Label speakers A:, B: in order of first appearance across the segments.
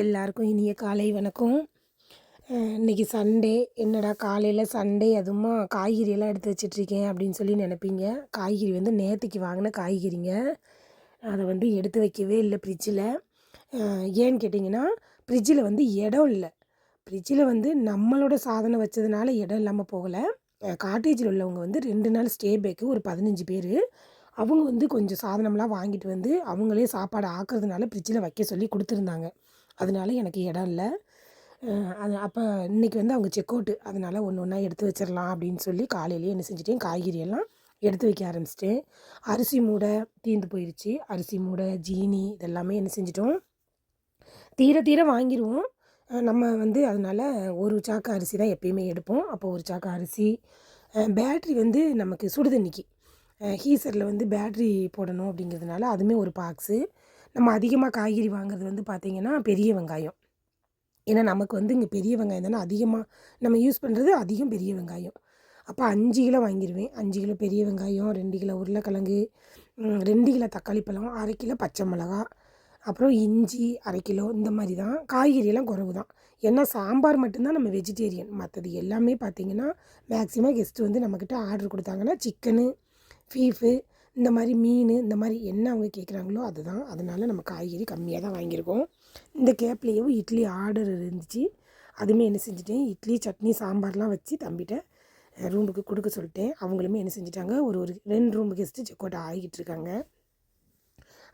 A: எல்லாருக்கும் இனிய காலை வணக்கம். இன்றைக்கி இன்னைக்கு சண்டே. என்னடா காலையில் சண்டே அதுவுமா காய்கறியெல்லாம் எடுத்து வச்சிட்ருக்கேன் அப்படின்னு சொல்லி நினைப்பீங்க. காய்கறி வந்து நேற்றுக்கு வாங்கின காய்கறிங்க. அதை வந்து எடுத்து வைக்கவே இல்லை ஃப்ரிட்ஜில் ஏன்னு கேட்டிங்கன்னா ஃப்ரிட்ஜில் வந்து இடம் இல்லை. ஃப்ரிட்ஜில் வந்து நம்மளோட சாதனம் வச்சதுனால இடம் இல்லாமல் போகலை. காட்டேஜில் உள்ளவங்க வந்து ரெண்டு நாள் ஸ்டே பேக்கு ஒரு பதினஞ்சு பேர். அவங்க வந்து கொஞ்சம் சாதனம்லாம் வாங்கிட்டு வந்து அவங்களே சாப்பாடு ஆக்குறதுனால ஃப்ரிட்ஜில் வைக்க சொல்லி கொடுத்துருந்தாங்க. அதனால எனக்கு இடம் இல்லை. அது அப்போ இன்னைக்கு வந்து அவங்க செக் அவுட்டு அதனால் ஒன்று ஒன்றா எடுத்து வச்சிடலாம் அப்படின்னு சொல்லி காலையிலேயே என்ன செஞ்சிட்டேன் காய்கறி எல்லாம் எடுத்து வைக்க ஆரம்பிச்சிட்டேன். அரிசி மூடை தீர்ந்து போயிடுச்சு அரிசி மூடை ஜீனி இதெல்லாமே என்ன செஞ்சிட்டோம். தீர தீர வாங்கிடுவோம் நம்ம வந்து அதனால் ஒரு சாக்கு அரிசி தான் எப்பயுமே எடுப்போம். அப்போ ஒரு சாக்கு அரிசி பேட்ரி வந்து நமக்கு சுடுதண்ணிக்கு ஹீசரில் வந்து பேட்ரி போடணும் அப்படிங்கிறதுனால அதுவுமே ஒரு பாக்ஸு நம்ம அதிகமாக காய்கறி வாங்குறது வந்து பார்த்திங்கன்னா பெரிய வெங்காயம். ஏன்னா நமக்கு வந்து இங்கே பெரிய வெங்காயம் தானே அதிகமாக நம்ம யூஸ் பண்ணுறது அதிகம் பெரிய வெங்காயம். அப்போ அஞ்சு கிலோ வாங்கிடுவேன் அஞ்சு கிலோ பெரிய வெங்காயம் ரெண்டு கிலோ உருளைக்கிழங்கு ரெண்டு கிலோ தக்காளி பழம் அரை கிலோ பச்சை மிளகா அப்புறம் இஞ்சி அரை கிலோ இந்த மாதிரி தான். காய்கறியெல்லாம் குறவு தான். ஏன்னா சாம்பார் மட்டும்தான் நம்ம வெஜிடேரியன் மற்றது எல்லாமே பார்த்திங்கன்னா மேக்ஸிமம் கெஸ்ட்டு வந்து நம்மக்கிட்ட ஆர்டர் கொடுத்தாங்கன்னா சிக்கனு ஃபீஃபு இந்த மாதிரி மீன் இந்த மாதிரி என்ன அவங்க கேட்குறாங்களோ அதுதான். அதனால நம்ம காய்கறி கம்மியாக தான் வாங்கியிருக்கோம். இந்த கேப்லேயும் இட்லி ஆர்டர் இருந்துச்சு. அதுவுமே என்ன செஞ்சுட்டேன் இட்லி சட்னி சாம்பார்லாம் வச்சு தம்பிகிட்ட ரூமுக்கு கொடுக்க சொல்லிட்டேன். அவங்களுமே என்ன செஞ்சுட்டாங்க ஒரு ஒரு ரெண்டு ரூம் கெஸ்ட்டு செக் அவுட் ஆகிட்டு இருக்காங்க.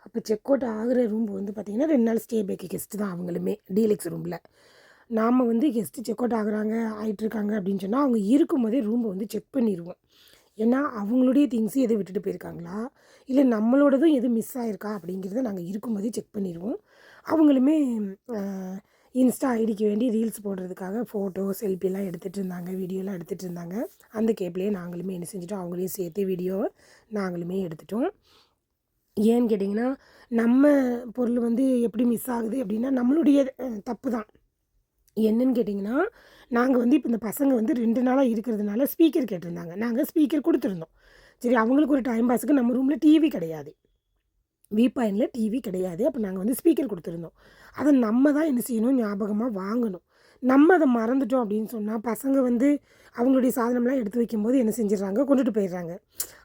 A: அப்போ செக் அவுட் ஆகிற ரூம் வந்து பார்த்திங்கன்னா ரெண்டு நாள் ஸ்டே பேக்கு கெஸ்ட்டு தான் அவங்களுமே டீலக்ஸ் ரூமில் நாம் வந்து கெஸ்ட்டு செக் அவுட் ஆகுறாங்க ஆகிட்டுருக்காங்க அப்படின்னு சொன்னால் அவங்க இருக்கும்போதே ரூமை வந்து செக் பண்ணிடுவோம் ஏன்னா அவங்களுடைய திங்ஸ் எதுவும் விட்டுட்டு போயிருக்காங்களா? இல்லை நம்மளோடதும் எதுவும் மிஸ் ஆயிருக்கா? அப்படிங்கிறத நாங்கள் இருக்கும்போதே செக் பண்ணிடுவோம். அவங்களுமே இன்ஸ்டா ஐடிக்கு வேண்டி ரீல்ஸ் போடுறதுக்காக ஃபோட்டோ செல்ஃபிலாம் எடுத்துகிட்டு இருந்தாங்க. வீடியோலாம் எடுத்துகிட்டு இருந்தாங்க. அந்த கேப்லேயே நாங்களுமே என்ன செஞ்சிட்டோம்? அவங்களையும் சேர்த்து வீடியோவை நாங்களுமே எடுத்துட்டோம். ஏன்னு கேட்டிங்கன்னா நம்ம பொருள் வந்து எப்படி மிஸ் ஆகுது அப்படின்னா நம்மளுடைய தப்பு தான். என்னன்னு கேட்டிங்கன்னா நாங்கள் வந்து இப்போ இந்த பசங்க வந்து ரெண்டு நாளாக இருக்கிறதுனால ஸ்பீக்கர் கேட்டிருந்தாங்க. நாங்கள் ஸ்பீக்கர் கொடுத்துருந்தோம். சரி அவங்களுக்கு ஒரு டைம் பாஸுக்கு நம்ம ரூமில் டிவி கிடையாது. விபாயினில் டிவி கிடையாது. அப்போ நாங்கள் வந்து ஸ்பீக்கர் கொடுத்துருந்தோம். அதை நம்ம தான் என்ன செய்யணும்? ஞாபகமாக வாங்கணும். நம்ம அதை மறந்துட்டோம் அப்படின்னு சொன்னால் பசங்க வந்து அவங்களுடைய சாதனம்லாம் எடுத்து வைக்கும்போது என்ன செஞ்சிடறாங்க? கொண்டுட்டு போயிடுறாங்க.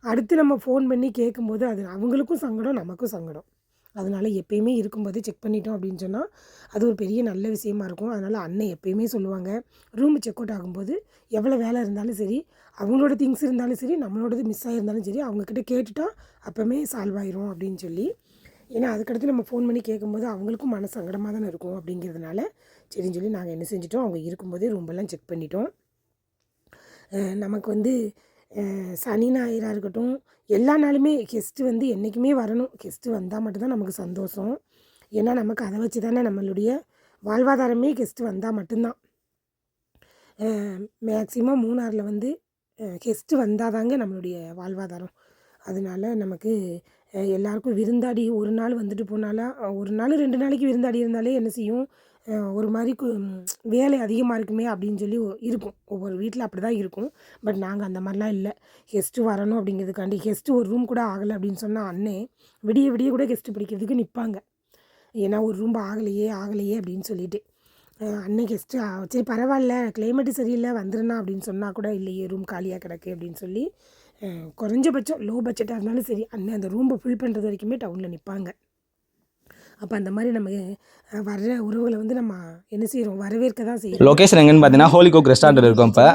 A: அடுத்து நம்ம ஃபோன் பண்ணி கேட்கும்போது அது அவங்களுக்கும் சங்கடம் நமக்கும் சங்கடம். அதனால் எப்பயுமே இருக்கும்போது செக் பண்ணிட்டோம் அப்படின்னு சொன்னால் அது ஒரு பெரிய நல்ல விஷயமா இருக்கும். அதனால் அண்ணன் எப்பயுமே சொல்லுவாங்க ரூம் செக் அவுட் ஆகும்போது எவ்வளோ வேலை இருந்தாலும் சரி அவங்களோட திங்ஸ் இருந்தாலும் சரி நம்மளோடது மிஸ் ஆகிருந்தாலும் சரி அவங்கக்கிட்ட கேட்டுட்டா அப்போவுமே சால்வ் ஆயிரும் அப்படின்னு சொல்லி. ஏன்னா அதுக்கடுத்து நம்ம ஃபோன் பண்ணி கேட்கும்போது அவங்களுக்கும் மன சங்கடமாக தானே இருக்கும் அப்படிங்கிறதுனால சரின்னு சொல்லி நாங்கள் என்ன செஞ்சிட்டோம் அவங்க இருக்கும்போதே ரூம்பெல்லாம் செக் பண்ணிட்டோம். நமக்கு வந்து சனி ஞாயிறாக இருக்கட்டும் எல்லா நாளுமே கெஸ்ட்டு வந்து என்றைக்குமே வரணும். கெஸ்ட்டு வந்தால் மட்டும்தான் நமக்கு சந்தோஷம். ஏன்னா நமக்கு அதை வச்சு தானே நம்மளுடைய வாழ்வாதாரமே கெஸ்ட்டு வந்தால் மட்டும்தான். மேக்சிமம் மூணாரில் வந்து கெஸ்ட்டு வந்தால் தாங்க நம்மளுடைய வாழ்வாதாரம். அதனால நமக்கு எல்லாருக்கும் விருந்தாடி ஒரு நாள் வந்துட்டு போனாலும் ஒரு நாள் ரெண்டு நாளைக்கு விருந்தாடி இருந்தாலே என்ன செய்யும்? ஒரு மாதிரி வேலை அதிகமாக இருக்குமே அப்படின்னு சொல்லி இருக்கும். ஒவ்வொரு வீட்டில் அப்படி தான் இருக்கும். பட் நாங்கள் அந்த மாதிரிலாம் இல்லை. கெஸ்ட்டு வரணும் அப்படிங்கிறதுக்காண்டி கெஸ்ட்டு ஒரு ரூம் கூட ஆகலை அப்படின்னு சொன்னால் அண்ணே விடிய விடிய கூட கெஸ்ட்டு பிடிக்கிறதுக்கு நிற்பாங்க ஏன்னா ஒரு ரூம் ஆகலையே ஆகலையே அப்படின்னு சொல்லிட்டு. அன்னை கெஸ்ட்டு சரி பரவாயில்ல கிளைமேட்டு சரியில்லை வந்துருண்ணா அப்படின்னு சொன்னால் கூட இல்லையே ரூம் காலியாக கிடக்கு அப்படின்னு சொல்லி குறைஞ்சபட்சம் லோ பட்ஜெட்டாக இருந்தாலும் சரி அண்ணன் அந்த ரூமை ஃபில் பண்ணுறது வரைக்குமே டவுனில் நிற்பாங்க அப்போ அந்த மாதிரி நம்ம வர்ற உறவுகளை வந்து நம்ம என்ன செய்கிறோம் வரவேற்க தான் செய்கிறோம்
B: லொகேஷன் எங்கன்னு பார்த்தீங்கன்னா ஹோலி கோக் ரெஸ்டாரண்ட் இருக்கோம் இப்போ.